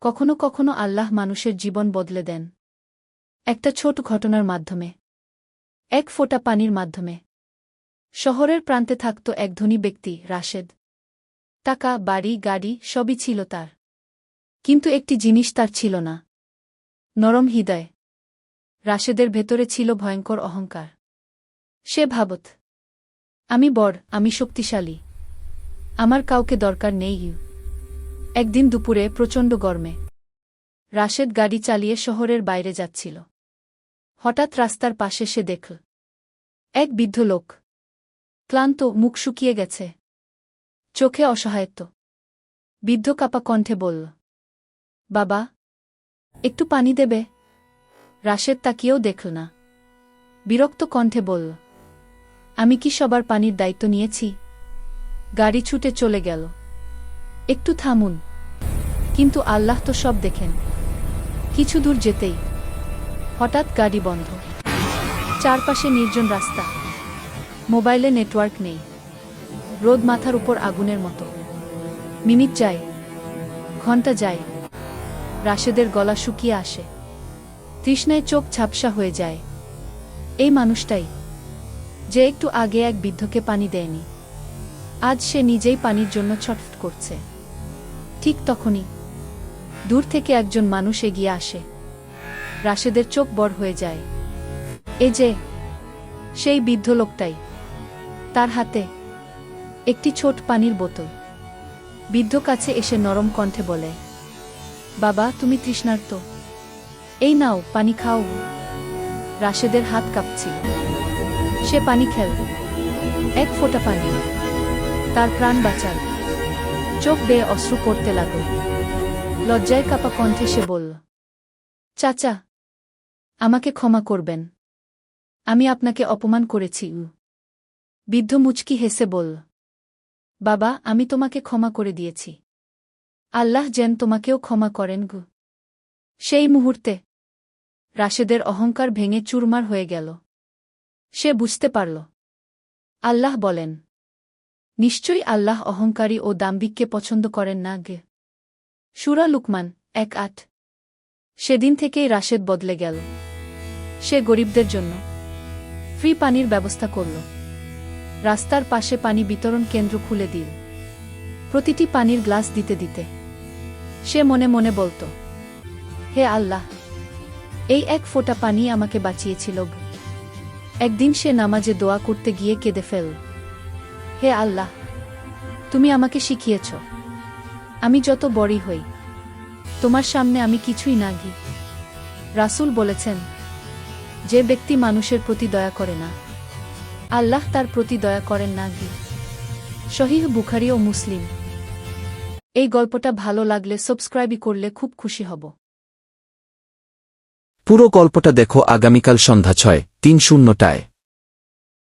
কখনো কখনো আল্লাহ মানুষের জীবন বদলে দেন। একটা ছোট ঘটনার মাধ্যমে। এক ফোঁটা পানির মাধ্যমে। শহরের প্রান্তে থাকত এক ধনী ব্যক্তি, রাশেদ। টাকা, বাড়ি, গাড়ি সবই ছিল তার। কিন্তু একটি জিনিস তার ছিল না। নরম হৃদয়। রাশেদের ভেতরে ছিল ভয়ঙ্কর অহংকার। সে ভাবত, আমি বড়, আমি শক্তিশালী। আমার কাউকে দরকার নেই, ইউ। একদিন দুপুরে প্রচণ্ড গরমে। রাশেদ গাড়ি চালিয়ে শহরের বাইরে যাচ্ছিল। হঠাৎ রাস্তার পাশে সে দেখল, এক বৃদ্ধ লোক। ক্লান্ত, মুখ শুকিয়ে গেছে। চোখে অসহায়ত্ব। বৃদ্ধ কাপা কণ্ঠে বলল, বাবা, একটু পানি দেবে? রাশেদ তাকিয়েও দেখল না। বিরক্ত কণ্ঠে বলল, আমি কি সবার পানির দায়িত্ব নিয়েছি? গাড়ি ছুটে চলে গেল। একটু থামুন। কিন্তু আল্লাহ তো সব দেখেন। কিছু দূর যেতেই হঠাৎ গাড়ি বন্ধ। চারপাশে নির্জন রাস্তা। মোবাইলে নেটওয়ার্ক নেই। রোদ মাথার উপর আগুনের মতো। মিনিট যায়, ঘণ্টা যায়। রাশেদের গলা শুকিয়ে আসে। তৃষ্ণায় চোখ ঝাপসা হয়ে যায়। এই মানুষটাই যে একটু আগে এক বৃদ্ধকে পানি দেয়নি। আজ সে নিজেই পানির জন্য ছটফট করছে। ঠিক তখনই দূর থেকে একজন মানুষ এগিয়ে আসে। রাশেদের চোখ বড় হয়ে যায়। এ যে, সেই বৃদ্ধ লোকটাই। তার হাতে একটি ছোট পানির বোতল। বৃদ্ধ কাছে এসে নরম কণ্ঠে বলে, বাবা, তুমি তৃষ্ণার্ত। এই নাও, পানি খাও। রাশেদের হাত কাঁপছিল সে পানি খেল। এক ফোঁটা পানি। তার প্রাণ বাঁচাল। চোখ বেয়ে অশ্রু পড়তে লাগল। লজ্জায় কাপা কণ্ঠে সে বলল, চাচা, আমাকে ক্ষমা করবেন। আমি আপনাকে অপমান করেছি বৃদ্ধ মুচকি হেসে বলল, বাবা, আমি তোমাকে ক্ষমা করে দিয়েছি। আল্লাহ যেন তোমাকেও ক্ষমা করেন, গু। সেই মুহূর্তে রাশেদের অহংকার ভেঙে চুরমার হয়ে গেল। সে বুঝতে পারল, আল্লাহ বলেন নিশ্চয়ই আল্লাহ অহংকারী ও দাম্বিককে পছন্দ করেন না গে। সুরা লুকমান, এক আট। সেদিন থেকেই রাশেদ বদলে গেল। সে গরিবদের জন্য ফ্রি পানির ব্যবস্থা করল। রাস্তার পাশে পানি বিতরণ কেন্দ্র খুলে দিল। প্রতিটি পানির গ্লাস দিতে দিতে সে মনে মনে বলত, হে আল্লাহ, এই এক ফোঁটা পানি আমাকে বাঁচিয়েছিল একদিন সে নামাজে দোয়া করতে গিয়ে কেঁদে ফেল হে আল্লাহ, তুমি আমাকে শিখিয়েছ। আমি যত বড়ই হই, তোমার সামনে আমি কিছুই না গি রাসূল বলেছেন, যে ব্যক্তি মানুষের প্রতি দয়া করে না, আল্লাহ তার প্রতি দয়া করেন না গি শহীহ বুখারি ও মুসলিম। এই গল্পটা ভালো লাগলে সাবস্ক্রাইবই করলে খুব খুশি হব। পুরো গল্পটা দেখো আগামীকাল সন্ধ্যা ছয়, তিন শূন্যটায়।